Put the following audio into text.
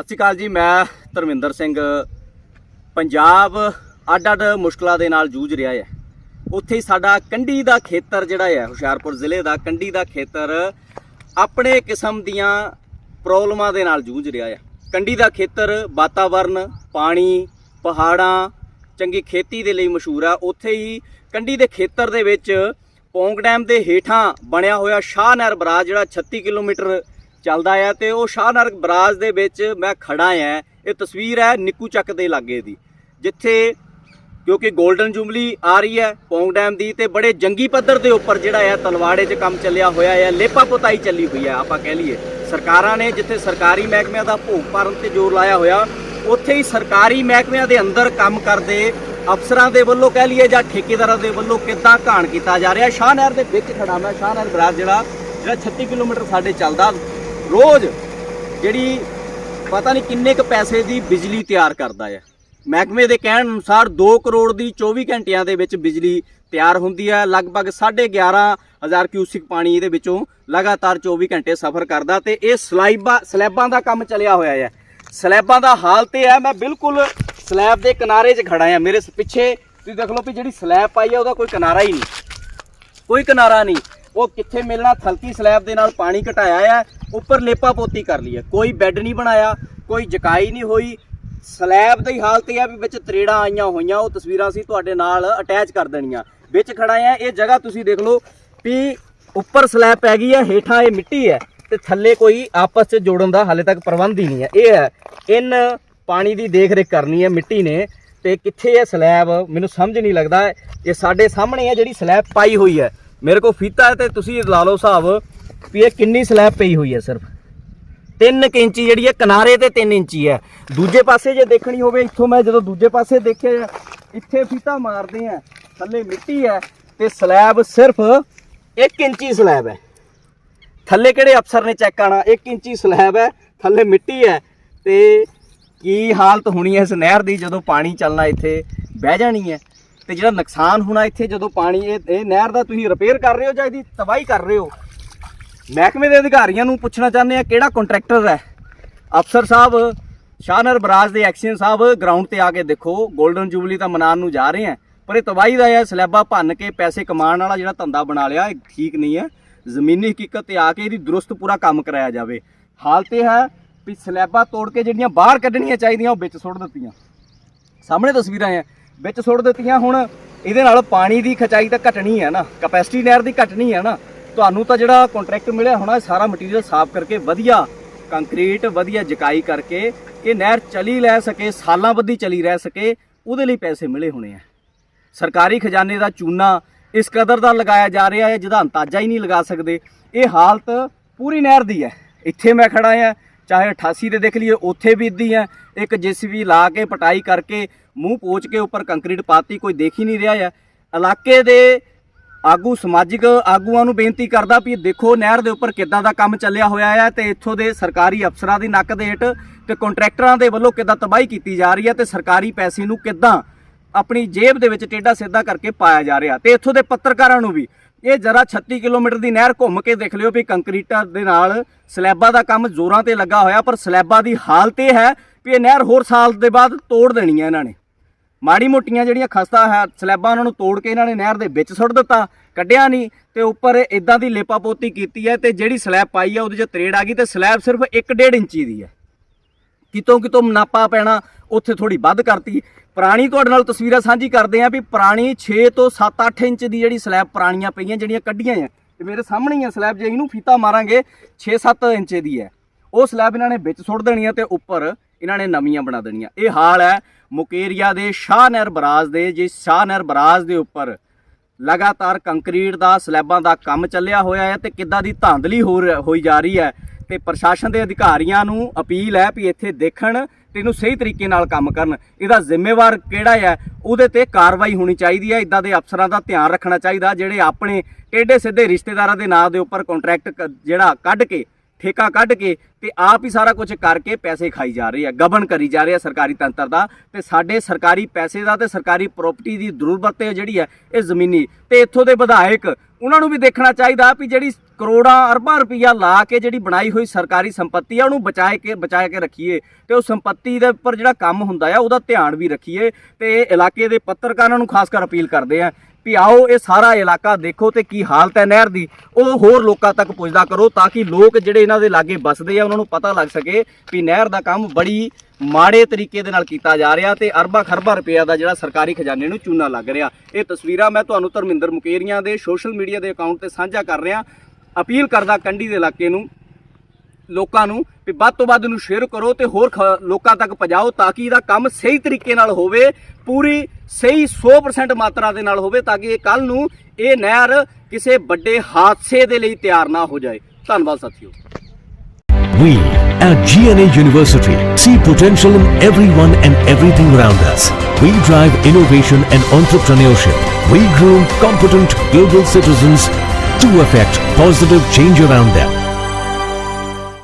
ਸਤਿ ਸ਼੍ਰੀ ਅਕਾਲ ਜੀ, ਮੈਂ ਧਰਮਿੰਦਰ ਸਿੰਘ। ਪੰਜਾਬ ਅੱਡ ਅੱਡ ਮੁਸ਼ਕਲਾਂ ਦੇ ਨਾਲ ਜੂਝ ਰਿਹਾ ਹੈ। ਉੱਥੇ ਹੀ ਸਾਡਾ ਕੰਢੀ ਦਾ ਖੇਤਰ ਜਿਹੜਾ ਹੈ, ਹੁਸ਼ਿਆਰਪੁਰ ਜ਼ਿਲ੍ਹੇ ਦਾ ਕੰਢੀ ਦਾ ਖੇਤਰ ਆਪਣੇ ਕਿਸਮ ਦੀਆਂ ਪ੍ਰੋਬਲਮਾਂ ਦੇ ਨਾਲ ਜੂਝ ਰਿਹਾ ਹੈ। ਕੰਢੀ ਦਾ ਖੇਤਰ ਵਾਤਾਵਰਨ, ਪਾਣੀ, ਪਹਾੜਾਂ, ਚੰਗੀ ਖੇਤੀ ਦੇ ਲਈ ਮਸ਼ਹੂਰ ਆ। ਉੱਥੇ ਹੀ ਕੰਢੀ ਦੇ ਖੇਤਰ ਦੇ ਵਿੱਚ ਪੌਂਗ ਡੈਮ ਦੇ ਹੇਠਾਂ ਬਣਿਆ ਹੋਇਆ ਸ਼ਾਹ ਨਹਿਰ ਬਰਾਜ, ਜਿਹੜਾ 36 ਕਿਲੋਮੀਟਰ ਚੱਲਦਾ ਆ ਤੇ ਉਹ ਸ਼ਾਹਨਰਗ ਬਰਾਜ ਦੇ ਵਿੱਚ ਮੈਂ ਖੜਾ ਆ। ਇਹ ਤਸਵੀਰ ਹੈ ਨਿੱਕੂ ਚੱਕ ਦੇ ਲਾਗੇ ਦੀ, ਜਿੱਥੇ ਕਿਉਂਕਿ 골ਡਨ ਜੁਬਲੀ ਆ ਰਹੀ ਹੈ ਪੌਂਗ ਡੈਮ ਦੀ ਤੇ ਬੜੇ ਜੰਗੀ ਪੱਧਰ ਦੇ ਉੱਪਰ ਜਿਹੜਾ ਹੈ ਤਲਵਾੜੇ 'ਚ ਕੰਮ ਚੱਲਿਆ ਹੋਇਆ ਹੈ ਲੇਪਾ ਪੁਤਾਈ ਚੱਲੀ ਹੋਈ ਹੈ ਆਪਾਂ ਕਹਿ ਲਈਏ। ਸਰਕਾਰਾਂ ਨੇ ਜਿੱਥੇ ਸਰਕਾਰੀ ਮਹਿਕਮਿਆਂ ਦਾ ਭੋਗ ਭਰਨ ਤੇ ਜ਼ੋਰ ਲਾਇਆ ਹੋਇਆ, ਉੱਥੇ ਹੀ ਸਰਕਾਰੀ ਮਹਿਕਮਿਆਂ ਦੇ ਅੰਦਰ ਕੰਮ ਕਰਦੇ ਅਫਸਰਾਂ ਦੇ ਵੱਲੋਂ ਕਹਿ ਲਈਏ ਜਾਂ ਠੇਕੇਦਾਰਾਂ ਦੇ ਵੱਲੋਂ ਕਿੱਦਾਂ ਘਾਣ ਕੀਤਾ ਜਾ ਰਿਹਾ। ਸ਼ਾਹ ਨਹਿਰ ਦੇ ਵਿੱਚ ਖੜਾ ਮੈਂ ਸ਼ਾਹ ਨਹਿਰ ਬਰਾਜ ਜਿਹੜਾ ਜਿਹੜਾ 36 ਕਿਲੋਮੀਟਰ ਸਾਡੇ ਚੱਲਦਾ। ਰੋਜ਼ ਜਿਹੜੀ ਪਤਾ ਨਹੀਂ ਕਿੰਨੇ ਕ ਪੈਸੇ ਦੀ ਬਿਜਲੀ ਤਿਆਰ ਕਰਦਾ ਹੈ ਮਹਿਕਮੇ ਦੇ ਕਹਿਣ ਅਨੁਸਾਰ 2 ਕਰੋੜ ਦੀ 24 ਘੰਟਿਆਂ ਦੇ ਵਿੱਚ ਬਿਜਲੀ ਤਿਆਰ ਹੁੰਦੀ ਹੈ ਲਗਭਗ 11500 ਕਿਊਸਿਕ ਪਾਣੀ ਇਹਦੇ ਵਿੱਚੋਂ ਲਗਾਤਾਰ 24 ਘੰਟੇ ਸਫ਼ਰ ਕਰਦਾ ਤੇ ਇਹ ਸਲਾਈਬਾਂ ਸਲੈਬਾਂ ਦਾ ਕੰਮ ਚੱਲਿਆ ਹੋਇਆ ਹੈ ਸਲੈਬਾਂ ਦਾ ਹਾਲ ਤੇ ਹੈ ਮੈਂ ਬਿਲਕੁਲ ਸਲੈਬ ਦੇ ਕਿਨਾਰੇ 'ਚ ਖੜਾ ਹਾਂ ਮੇਰੇ ਪਿੱਛੇ ਤੁਸੀਂ ਦੇਖ ਲਓ ਵੀ ਜਿਹੜੀ ਸਲੈਬ ਪਾਈ ਹੈ ਉਹਦਾ ਕੋਈ ਕਿਨਾਰਾ ਹੀ ਨਹੀਂ। ਕੋਈ ਕਿਨਾਰਾ ਨਹੀਂ। ਉਹ ਕਿੱਥੇ ਮਿਲਣਾ, ਥਲਕੀ ਸਲੈਬ ਦੇ ਨਾਲ ਪਾਣੀ ਘਟਾਇਆ ਹੈ ਉੱਪਰ ਲੇਪਾ ਪੋਤੀ ਕਰ ਲਈ ਹੈ। ਕੋਈ ਬੈੱਡ ਨਹੀਂ ਬਣਾਇਆ, ਕੋਈ ਜਕਾਈ ਨਹੀਂ ਹੋਈ। ਸਲੈਬ ਦੀ ਹਾਲਤ ਇਹ ਆ ਵੀ ਵਿੱਚ ਤਰੇੜਾਂ ਆਈਆਂ ਹੋਈਆਂ, ਉਹ ਤਸਵੀਰਾਂ ਅਸੀਂ ਤੁਹਾਡੇ ਨਾਲ ਅਟੈਚ ਕਰ ਦੇਣੀਆਂ। ਵਿੱਚ ਖੜਾ ਆ ਇਹ ਜਗ੍ਹਾ ਤੁਸੀਂ ਦੇਖ ਲਓ ਵੀ ਉੱਪਰ ਸਲੈਬ ਪੈ ਗਈ ਹੈ, ਹੇਠਾਂ ਇਹ ਮਿੱਟੀ ਹੈ ਤੇ ਥੱਲੇ ਕੋਈ ਆਪਸ 'ਚ ਜੋੜਨ ਦਾ ਹਾਲੇ ਤੱਕ ਪ੍ਰਬੰਧ ਹੀ ਨਹੀਂ ਹੈ। ਇਹ ਹੈ, ਇਨ ਪਾਣੀ ਦੀ ਦੇਖ ਰੇਖ ਕਰਨੀ ਹੈ ਮਿੱਟੀ ਨੇ ਤੇ ਕਿੱਥੇ ਹੈ ਸਲੈਬ, ਮੈਨੂੰ ਸਮਝ ਨਹੀਂ ਲੱਗਦਾ। ਇਹ ਸਾਡੇ ਸਾਹਮਣੇ ਹੈ ਜਿਹੜੀ ਸਲੈਬ ਪਾਈ ਹੋਈ ਹੈ। ਮੇਰੇ ਕੋਲ ਫੀਤਾ ਹੈ ਤੇ ਤੁਸੀਂ ਲਾ ਲਓ ਹਿਸਾਬ। ਵੀ ਇਹ ਕਿੰਨੀ ਸਲੈਬ ਪਈ ਹੋਈ ਹੈ ਸਿਰਫ। 3 ਇੰਚੀ ਜਿਹੜੀ ਹੈ, ਕਿਨਾਰੇ ਤੇ 3 ਇੰਚੀ ਹੈ। ਦੂਜੇ ਪਾਸੇ ਜੇ ਦੇਖਣੀ ਹੋਵੇ, ਇੱਥੋਂ ਮੈਂ ਜਦੋਂ ਦੂਜੇ ਪਾਸੇ ਦੇਖਿਆ, ਇੱਥੇ ਫੀਤਾ ਮਾਰਦੇ ਆ, ਥੱਲੇ ਮਿੱਟੀ ਹੈ ਤੇ ਸਲੈਬ ਸਿਰਫ 1 ਇੰਚੀ ਸਲੈਬ ਹੈ। ਥੱਲੇ ਕਿਹੜੇ ਅਫਸਰ ਨੇ ਚੈੱਕ ਕਰਨਾ 1 ਇੰਚੀ ਸਲੈਬ ਹੈ, ਥੱਲੇ ਮਿੱਟੀ ਹੈ ਤੇ ਕੀ ਹਾਲਤ ਹੋਣੀ ਹੈ ਇਸ ਨਹਿਰ ਦੀ ਜਦੋਂ ਪਾਣੀ ਚੱਲਣਾ ਇੱਥੇ ਬਹਿ ਜਾਣੀ ਹੈ? ਤੇ ਜਿਹੜਾ ਨੁਕਸਾਨ ਹੋਣਾ ਇੱਥੇ ਜਦੋਂ ਪਾਣੀ, ਇਹ ਇਹ ਨਹਿਰ ਦਾ ਤੁਸੀਂ ਰਿਪੇਅਰ ਕਰ ਰਹੇ ਹੋ ਜਾਂ ਇਹਦੀ ਤਬਾਹੀ ਕਰ ਰਹੇ ਹੋ? ਮਹਿਕਮੇ ਦੇ ਅਧਿਕਾਰੀਆਂ ਨੂੰ ਪੁੱਛਣਾ ਚਾਹੁੰਦੇ ਆ ਕਿਹੜਾ ਕੰਟਰੈਕਟਰ ਹੈ। ਅਫਸਰ ਸਾਹਿਬ ਸ਼ਾਹਨਰ ਬਰਾਜ ਦੇ ਐਕਸ਼ਨ ਸਾਹਿਬ ਗਰਾਊਂਡ ਤੇ ਆ ਕੇ ਦੇਖੋ 골ਡਨ ਜੁਬਲੀ ਤਾਂ ਮਨਾਉਣ ਨੂੰ ਜਾ ਰਹੇ ਆ ਪਰ ਇਹ ਤਬਾਹੀ ਦਾ ਹੈ, ਸਲੈਬਾਂ ਭੰਨ ਕੇ ਪੈਸੇ ਕਮਾਉਣ ਵਾਲਾ ਜਿਹੜਾ ਧੰਦਾ ਬਣਾ ਲਿਆ, ਇਹ ਠੀਕ ਨਹੀਂ ਹੈ। ਜ਼ਮੀਨੀ ਹਕੀਕਤ ਤੇ ਆ ਕੇ ਇਹਦੀ ਦਰੁਸਤ ਪੂਰਾ ਕੰਮ ਕਰਾਇਆ ਜਾਵੇ। ਹਾਲਤ ਇਹ ਹੈ ਵੀ ਸਲੈਬਾਂ ਤੋੜ ਕੇ ਜਿਹੜੀਆਂ ਬਾਹਰ ਕੱਢਣੀਆਂ ਚਾਹੀਦੀਆਂ, ਉਹ ਵਿੱਚ ਸੁੱਟ ਦਿੱਤੀਆਂ। ਸਾਹਮਣੇ ਤਸਵੀਰਾਂ ਆ ਵਿੱਚ ਸੁੱਟ ਦਿੱਤੀਆਂ, ਹੁਣ ਇਹਦੇ ਨਾਲ ਪਾਣੀ ਦੀ ਖਚਾਈ ਤਾਂ ਘਟਣੀ ਹੈ ਨਾ, ਕਪੈਸਿਟੀ ਨਹਿਰ ਦੀ ਘਟਣੀ ਹੈ ਨਾ। ਤੁਹਾਨੂੰ ਤਾਂ ਜਿਹੜਾ ਕੰਟਰੈਕਟ ਮਿਲਿਆ ਹੋਣਾ ਸਾਰਾ ਮਟੀਰੀਅਲ ਸਾਫ਼ ਕਰਕੇ ਵਧੀਆ ਕੰਕਰੀਟ ਵਧੀਆ ਜਕਾਈ ਕਰਕੇ ਇਹ ਨਹਿਰ ਚਲੀ ਲੈ ਸਕੇ, ਸਾਲਾਂ ਬੱਧੀ ਚਲੀ ਰਹਿ ਸਕੇ, ਉਹਦੇ ਲਈ ਪੈਸੇ ਮਿਲੇ ਹੋਣੇ ਆ। ਸਰਕਾਰੀ ਖਜ਼ਾਨੇ ਦਾ ਚੂਨਾ ਇਸ ਕਦਰ ਦਾ ਲਗਾਇਆ ਜਾ ਰਿਹਾ ਹੈ, ਜਿਹਦਾ ਅੰਦਾਜ਼ਾ ਹੀ ਨਹੀਂ ਲਗਾ ਸਕਦੇ। ਇਹ ਹਾਲਤ ਪੂਰੀ ਨਹਿਰ ਦੀ ਹੈ। ਇੱਥੇ ਮੈਂ ਖੜਾ ਆ ਚਾਹੇ 88 ਦੇ ਦੇਖ ਲਈਏ, ਉੱਥੇ ਵੀ ਇਦਾਂ ਹੈ ਇੱਕ ਜੀਸੀਬੀ ਲਾ ਕੇ, ਪਟਾਈ ਕਰਕੇ ਮੂੰਹ ਪੋਚ ਕੇ ਉੱਪਰ ਕੰਕਰੀਟ ਪਾਤੀ, ਕੋਈ ਦੇਖ ਹੀ ਨਹੀਂ ਰਿਹਾ ਹੈ। ਇਲਾਕੇ ਦੇ ਆਗੂ ਸਮਾਜਿਕ ਆਗੂਆਂ ਨੂੰ ਬੇਨਤੀ ਕਰਦਾ ਵੀ ਦੇਖੋ ਨਹਿਰ ਦੇ ਉੱਪਰ ਕਿੱਦਾਂ ਦਾ ਕੰਮ ਚੱਲਿਆ ਹੋਇਆ ਹੈ ਤੇ ਇੱਥੋਂ ਦੇ ਸਰਕਾਰੀ ਅਫਸਰਾਂ ਦੀ ਨੱਕ ਦੇ ਹੇਠ ਤੇ ਕੰਟਰੈਕਟਰਾਂ ਦੇ ਵੱਲੋਂ ਕਿੱਦਾਂ ਤਬਾਹੀ ਕੀਤੀ ਜਾ ਰਹੀ ਹੈ ਤੇ ਸਰਕਾਰੀ ਪੈਸੇ ਨੂੰ ਕਿੱਦਾਂ ਆਪਣੀ ਜੇਬ ਦੇ ਵਿੱਚ ਟੇਢਾ ਸਿੱਧਾ ਕਰਕੇ ਪਾਇਆ ਜਾ ਰਿਹਾ ਤੇ ਇੱਥੋਂ ਦੇ ਪੱਤਰਕਾਰਾਂ ਨੂੰ ਵੀ ਇਹ ਜਰਾ 36 ਕਿਲੋਮੀਟਰ ਦੀ ਨਹਿਰ ਘੁੰਮ ਕੇ ਦੇਖ ਲਿਓ ਵੀ ਕੰਕਰੀਟਾਂ ਦੇ ਨਾਲ ਸਲੈਬਾਂ ਦਾ ਕੰਮ ਜ਼ੋਰਾਂ ਤੇ ਲੱਗਾ ਹੋਇਆ ਪਰ ਸਲੈਬਾਂ ਦੀ ਹਾਲਤ ਇਹ ਹੈ ਵੀ ਇਹ ਨਹਿਰ ਹੋਰ ਸਾਲ ਦੇ ਬਾਅਦ ਤੋੜ ਦੇਣੀ ਹੈ ਇਹਨਾਂ ਨੇ। ਮਾੜੀ ਮੋਟੀਆਂ ਜਿਹੜੀਆਂ ਖਸਤਾ ਹੈ, ਸਲੈਬਾਂ ਉਹਨਾਂ ਨੂੰ ਤੋੜ ਕੇ ਇਹਨਾਂ ਨੇ ਨਹਿਰ ਦੇ ਵਿੱਚ ਸੁੱਟ ਦਿੱਤਾ, ਕੱਢਿਆ ਨਹੀਂ ਤੇ ਉੱਪਰ ਇਦਾਂ ਦੀ ਲੇਪਾ ਪੋਤੀ ਕੀਤੀ ਹੈ ਤੇ ਜਿਹੜੀ ਸਲੈਬ ਪਾਈ ਹੈ ਉਹਦੇ 'ਚ ਤਰੇੜ ਆ ਗਈ ਤੇ ਸਲੈਬ ਸਿਰਫ 1.5 ਇੰਚੀ ਦੀ ਹੈ। ਕਿਤੋਂ ਕਿਤੋਂ ਮੁਨਾਪਾ ਪੈਣਾ ਉੱਥੇ ਥੋੜੀ ਵੱਧ ਕਰਤੀ। ਪੁਰਾਣੀ ਤੁਹਾਡੇ ਨਾਲ ਤਸਵੀਰਾਂ ਸਾਂਝੀ ਕਰਦੇ ਆਂ ਵੀ ਪੁਰਾਣੀ 6 ਤੋਂ 7-8 ਇੰਚ ਦੀ ਜਿਹੜੀ ਸਲੈਬ ਪੁਰਾਣੀਆਂ ਪਈਆਂ ਜਿਹੜੀਆਂ ਕੱਢੀਆਂ ਆ। ਤੇ ਮੇਰੇ ਸਾਹਮਣੇ ਹੀ ਆ ਸਲੈਬ, ਜੇ ਇਹਨੂੰ ਫੀਤਾ ਮਾਰਾਂਗੇ 6-7 ਇੰਚ ਦੀ ਹੈ। ਉਹ ਸਲੈਬ ਇਹਨਾਂ ਨੇ ਵਿੱਚ ਸੁੱਟ ਦੇਣੀ ਆ ਤੇ ਉੱਪਰ ਇਹਨਾਂ ਨੇ ਨਵੀਆਂ ਬਣਾ ਦੇਣੀਆਂ। ਇਹ ਹਾਲ ਹੈ ਮੁਕੇਰੀਆ ਦੇ ਸ਼ਾਹ ਨਹਿਰ ਬਰਾਜ ਦੇ ਜਿਸ ਸ਼ਾਹ ਨਹਿਰ ਬਰਾਜ ਦੇ ਉੱਪਰ ਲਗਾਤਾਰ ਕੰਕਰੀਟ ਦਾ, ਸਲੈਬਾਂ ਦਾ ਕੰਮ ਚੱਲਿਆ ਹੋਇਆ ਹੈ ਤੇ ਕਿੱਦਾਂ ਦੀ ਧਾਂਦਲੀ ਹੋਈ ਜਾ ਰਹੀ ਹੈ ਤੇ ਪ੍ਰਸ਼ਾਸਨ ਦੇ ਅਧਿਕਾਰੀਆਂ ਨੂੰ ਅਪੀਲ ਹੈ ਵੀ ਇੱਥੇ ਦੇਖਣ ਤੇ ਇਹਨੂੰ ਸਹੀ ਤਰੀਕੇ ਨਾਲ ਕੰਮ ਕਰਨ। ਇਹਦਾ ਜ਼ਿੰਮੇਵਾਰ ਕਿਹੜਾ ਹੈ? ਉਹਦੇ ਤੇ ਕਾਰਵਾਈ ਹੋਣੀ ਚਾਹੀਦੀ ਹੈ। ਇਦਾਂ ਦੇ ਅਫਸਰਾਂ ਦਾ ਧਿਆਨ ਰੱਖਣਾ ਚਾਹੀਦਾ, ਜਿਹੜੇ ਆਪਣੇ ਟੇਢੇ ਸਿੱਧੇ ਰਿਸ਼ਤੇਦਾਰਾਂ ਦੇ ਨਾਂ ਦੇ ਉੱਪਰ ਕੰਟਰੈਕਟ ਜਿਹੜਾ ਕੱਢ ਕੇ ਠੇਕਾ ਕੱਢ ਕੇ ਤੇ ਆਪ ਹੀ ਸਾਰਾ ਕੁਝ ਕਰਕੇ ਪੈਸੇ ਖਾਈ ਜਾ ਰਹੀ ਹੈ ਗਬਨ ਕਰੀ ਜਾ ਰਹੀ ਹੈ ਸਰਕਾਰੀ ਤੰਤਰ ਦਾ ਤੇ ਸਾਡੇ ਸਰਕਾਰੀ ਪੈਸੇ ਦਾ ਤੇ ਸਰਕਾਰੀ ਪ੍ਰਾਪਰਟੀ ਦੀ ਜ਼ਰੂਰਤ ਜਿਹੜੀ ਹੈ ਇਹ ਜ਼ਮੀਨੀ, ਤੇ ਇੱਥੋਂ ਦੇ ਵਿਧਾਇਕ ਉਹਨਾਂ ਨੂੰ ਵੀ ਦੇਖਣਾ ਚਾਹੀਦਾ ਵੀ ਜਿਹੜੀ ਕਰੋੜਾਂ ਅਰਬਾਂ ਰੁਪਈਆ ਲਾ ਕੇ ਜਿਹੜੀ ਬਣਾਈ ਹੋਈ ਸਰਕਾਰੀ ਸੰਪਤੀ ਆ ਉਹਨੂੰ ਬਚਾਏ ਕੇ ਬਚਾਏ ਕੇ ਰੱਖੀਏ ਤੇ ਉਹ ਸੰਪਤੀ ਦੇ ਉੱਪਰ ਜਿਹੜਾ ਕੰਮ ਹੁੰਦਾ ਆ ਉਹਦਾ ਧਿਆਨ ਵੀ ਰੱਖੀਏ ਤੇ ਇਲਾਕੇ ਦੇ ਪੱਤਰਕਾਰਾਂ ਨੂੰ ਖਾਸ ਕਰ ਅਪੀਲ ਕਰਦੇ ਆ ਵੀ ਆਓ ਇਹ ਸਾਰਾ ਇਲਾਕਾ ਦੇਖੋ ਤੇ ਕੀ ਹਾਲਤ ਹੈ ਨਹਿਰ ਦੀ। ਉਹ ਹੋਰ ਲੋਕਾਂ ਤੱਕ ਪੁੱਜਦਾ ਕਰੋ ਤਾਂ ਕਿ ਲੋਕ ਜਿਹੜੇ ਇਹਨਾਂ ਦੇ ਲਾਗੇ ਵੱਸਦੇ ਆ, ਉਹਨਾਂ ਨੂੰ ਪਤਾ ਲੱਗ ਸਕੇ ਵੀ ਨਹਿਰ ਦਾ ਕੰਮ ਬੜੀ ਮਾੜੇ ਤਰੀਕੇ ਦੇ ਨਾਲ ਕੀਤਾ ਜਾ ਰਿਹਾ ਤੇ ਅਰਬਾਂ ਖਰਬਾਂ ਰੁਪਏ ਦਾ ਜਿਹੜਾ ਸਰਕਾਰੀ ਖਜ਼ਾਨੇ ਨੂੰ ਚੂਨਾ ਲੱਗ ਰਿਹਾ। ਇਹ ਤਸਵੀਰਾਂ ਮੈਂ ਤੁਹਾਨੂੰ ਧਰਮਿੰਦਰ ਮੁਕੇਰੀਆਂ ਦੇ ਸੋਸ਼ਲ ਮੀਡੀਆ ਦੇ ਅਕਾਊਂਟ ਤੇ ਸਾਂਝਾ ਕਰ ਰਿਹਾ। ਅਪੀਲ ਕਰਦਾ ਕੰਢੀ ਦੇ ਇਲਾਕੇ ਨੂੰ ਲੋਕਾਂ ਨੂੰ ਵੀ ਵੱਧ ਤੋਂ ਵੱਧ ਨੂੰ ਸ਼ੇਅਰ ਕਰੋ ਤੇ ਹੋਰ ਖ- ਲੋਕਾਂ ਤੱਕ ਪਹੁੰਚਾਓ ਤਾਂ ਕਿ ਇਹਦਾ ਕੰਮ ਸਹੀ ਤਰੀਕੇ ਨਾਲ ਹੋਵੇ ਪੂਰੀ ਸਹੀ 100% ਮਾਤਰਾ ਦੇ ਨਾਲ ਹੋਵੇ ਤਾਂ ਕਿ ਇਹ ਕੱਲ ਨੂੰ ਇਹ ਨਹਿਰ ਕਿਸੇ ਵੱਡੇ ਹਾਦਸੇ ਦੇ ਲਈ ਤਿਆਰ ਨਾ ਹੋ ਜਾਏ ਧੰਨਵਾਦ ਸਾਥੀਓ We at GNA University see potential in everyone and everything around us. We drive innovation and entrepreneurship. We groom competent global citizens to affect positive change around them.